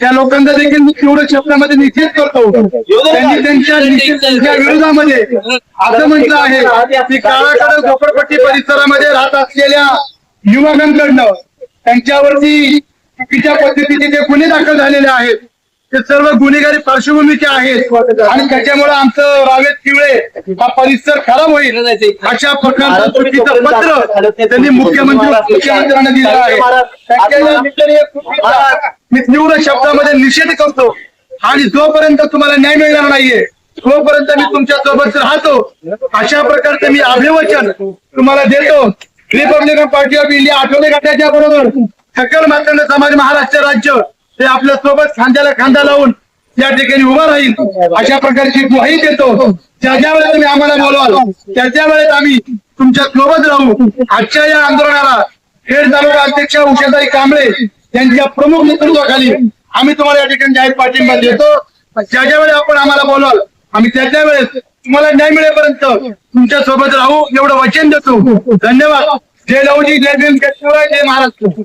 त्या लोकांचा देखील मी तीव्र शब्दामध्ये निषेध करतो. त्यांनी त्यांच्या निषेधाच्या विरोधामध्ये असं म्हटलं आहे की काळाकडे झोपडपट्टी परिसरामध्ये राहत असलेल्या युवकांकडनं त्यांच्यावरती चुकीच्या पद्धतीचे जे गुन्हे दाखल झालेले आहेत ते सर्व गुन्हेगारी पार्श्वभूमीचे आहेत आणि त्याच्यामुळे आमचं रावेत किवळे हा परिसर खराब होईल अशा प्रकारचं चुकीचं पत्र त्यांनी मुख्यमंत्री मुख्यमंत्र्यांना दिलं आहे. मी तीव्र शब्दामध्ये निषेध करतो. आणि जोपर्यंत तुम्हाला न्याय मिळणार नाहीये तोपर्यंत मी तुमच्यासोबत राहतो. अशा प्रकारचं मी अभिवचन तुम्हाला देतो. Republican party of India Athawale गटाच्या बरोबर? सकल मातंड समाज महाराष्ट्र राज्य ते आपल्यासोबत खांद्याला खांदा लावून या ठिकाणी उभा राहील. अशा प्रकारची ग्वाही देतो. ज्या ज्या वेळेस तुम्ही आम्हाला बोलवाल त्या त्या वेळेस आम्ही तुमच्यासोबत राहू. आजच्या या आंदोलनाला खेड तालुका अध्यक्ष उषाताई कांबळे त्यांच्या प्रमुख नेतृत्वाखाली आम्ही तुम्हाला या ठिकाणी जाहीर पाठिंबा देतो. ज्या ज्या वेळेस आपण आम्हाला बोलवाल आम्ही त्या त्या वेळेस तुम्हाला न्याय मिळेपर्यंत तुमच्यासोबत राहू एवढं वचन देतो. धन्यवाद. जय लवजी जय भीम जय शिवराय जय महाराष्ट्र